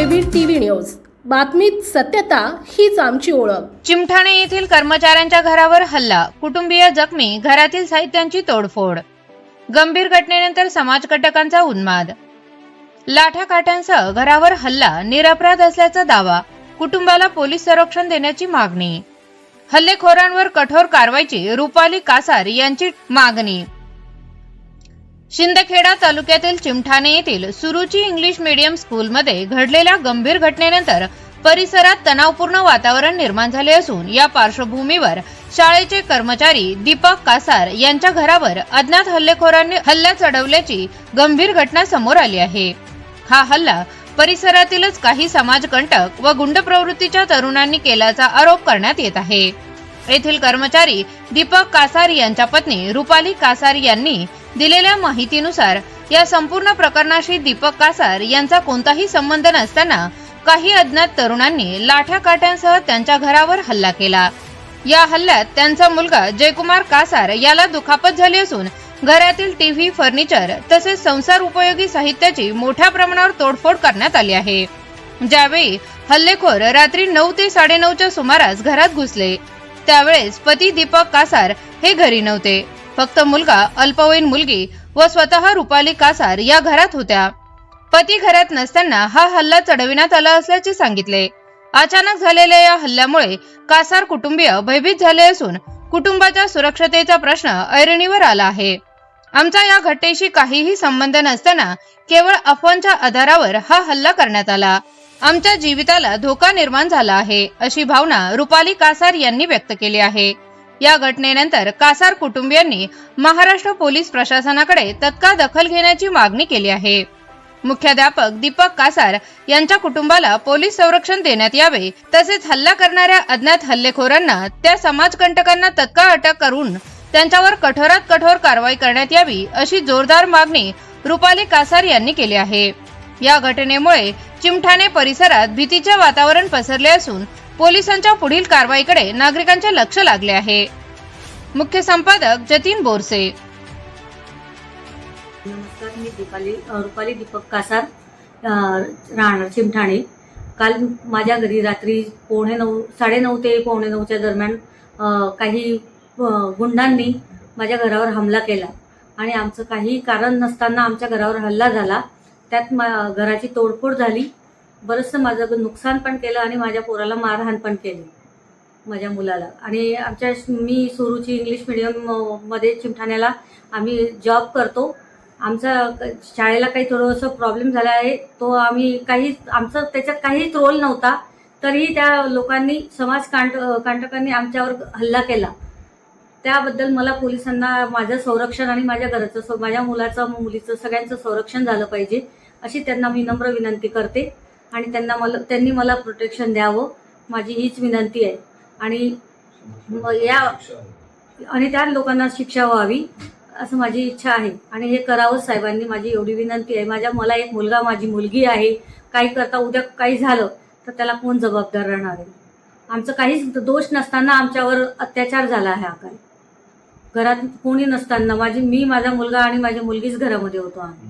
JB TV news. बातमीत सत्यता हीच आमची ओळख. चिमठाणे येथील कर्मचाऱ्यांच्या घरावर हल्ला. कुटुंबीय जखमी घरातील साहित्यांची तोडफोड. गंभीर घटनेनंतर समाजकंटकांचा उन्माद. लाठाकाठ्यांसह घरावर हल्ला निरपराध असल्याचा दावा. कुटुंबाला पोलीस संरक्षण देण्याची मागणी. हल्लेखोरांवर कठोर कारवाईची रुपाली कासार यांची मागणी. शिंदखेडा तालुक्यातील चिमठाणे येथील सुरुची इंग्लिश मीडियम स्कूलमध्ये घडलेल्या गंभीर घटनेनंतर परिसरात तणावपूर्ण वातावरण निर्माण झाले असून या पार्श्वभूमीवर शाळेचे कर्मचारी दीपक कासार यांच्या घरावर अज्ञात हल्लेखोरांनी हल्ला चढवल्याची गंभीर घटना समोर आली आहे. हा हल्ला परिसरातीलच काही समाजकंटक व गुंड प्रवृत्तीच्या तरुणांनी केल्याचा आरोप करण्यात येत आहे. येथील कर्मचारी दीपक कासार यांच्या पत्नी रुपाली कासार यांनी दिलेल्या माहितीनुसार या संपूर्ण प्रकरणाशी दीपक कासार यांचा कोणताही संबंध नसताना काही अज्ञात तरुणांनी लाठ्या काठ्यांसह त्यांच्या घरावर हल्ला केला. या हल्ल्यात त्यांचा मुलगा जयकुमार कासार याला दुखापत झाली असून घरातील टीव्ही फर्निचर तसेच संसार उपयोगी साहित्याची मोठ्या प्रमाणावर तोडफोड करण्यात आली आहे. ज्यावेळी हल्लेखोर रात्री नऊ ते साडेनऊच्या सुमारास घरात घुसले त्यावेळेस पती दीपक कासार हे घरी नव्हते. फक्त मुलगा अल्पवयीन मुलगी व स्वतः रुपाली कासार या घरात होत्या. पती घरात नसताना हा हल्ला चढविण्यात आला असल्याचे सांगितले. अचानक झालेल्या या हल्ल्यामुळे कासार कुटुंबीय भयभीत झाले असून कुटुंबाच्या सुरक्षतेचा प्रश्न ऐरणीवर आला आहे. आमचा या घटनेशी काहीही संबंध नसताना केवळ अफवांच्या आधारावर हा हल्ला करण्यात आला. आमच्या जीविताला धोका निर्माण झाला आहे अशी भावना रुपाली कासार यांनी व्यक्त केली आहे. या घटनेनंतर कासार कुटुंबियांनी महाराष्ट्र पोलीस प्रशासनाकडे तत्काळ दखल घेण्याची मागणी केली आहे. मुख्याध्यापक दीपक कासार यांच्या कुटुंबाला पोलीस संरक्षण देण्यात यावे तसेच हल्ला करणाऱ्या अज्ञात हल्लेखोरांना त्या समाजकंटकांना तत्काळ अटक करून त्यांच्यावर कठोरात कठोर कारवाई करण्यात यावी अशी जोरदार मागणी रुपाली कासार यांनी केली आहे. या घटनेमुळे चिमठाणे परिसरात भीतीचे वातावरण पसरले असून पोलिसांच्या पुढील कारवाईकडे नागरिकांचे लक्ष लागले आहे. मुख्य संपादक जतीन बोरसे. नमस्कार मी दीपाली रुपाली दीपक कासार राहणार चिमठाणे. काल माझ्या घरी रात्री पावणे नऊ साडेनऊ ते पावणे नऊच्या दरम्यान काही गुंडांनी माझ्या घरावर हमला केला. आणि आमचं काही कारण नसताना आमच्या घरावर हल्ला झाला. त्यात मा घराची तोडफोड झाली. बरंचसं माझं नुकसान पण केलं आणि माझ्या पोराला मारहाण पण केली. माझ्या मुलाला. आणि आमच्या मी सुरूची इंग्लिश मिडियममध्ये चिमठाण्याला आम्ही जॉब करतो. आमचा शाळेला काही थोडंसं प्रॉब्लेम झाला आहे. तो आम्ही काही आमचा त्याच्यात काहीच रोल नव्हता. तरीही त्या लोकांनी समाज कांट कांटकांनी आमच्यावर हल्ला केला. त्याबद्दल मला पोलिसांना माझं संरक्षण आणि माझ्या घराचं माझ्या मुलाचं मुलीचं सगळ्यांचं संरक्षण झालं पाहिजे अशी त्यांना मी नम्र विनंती करते. आणि त्यांना मला त्यांनी मला प्रोटेक्शन द्यावं. माझी हीच विनंती आहे. आणि या आणि त्या लोकांना शिक्षा व्हावी असं माझी इच्छा आहे. आणि हे करावं साहेबांनी माझी एवढी विनंती आहे. माझ्या मला एक मुलगा माझी मुलगी आहे. काही करता उद्या काही झालं तर त्याला कोण जबाबदार राहणार आहे? आमचं काहीच दोष नसताना आमच्यावर अत्याचार झाला आहे हा काही घरात कोणी नसताना माझी मी माझा मुलगा आणि माझी मुलगीच घरामध्ये होतो आम्ही.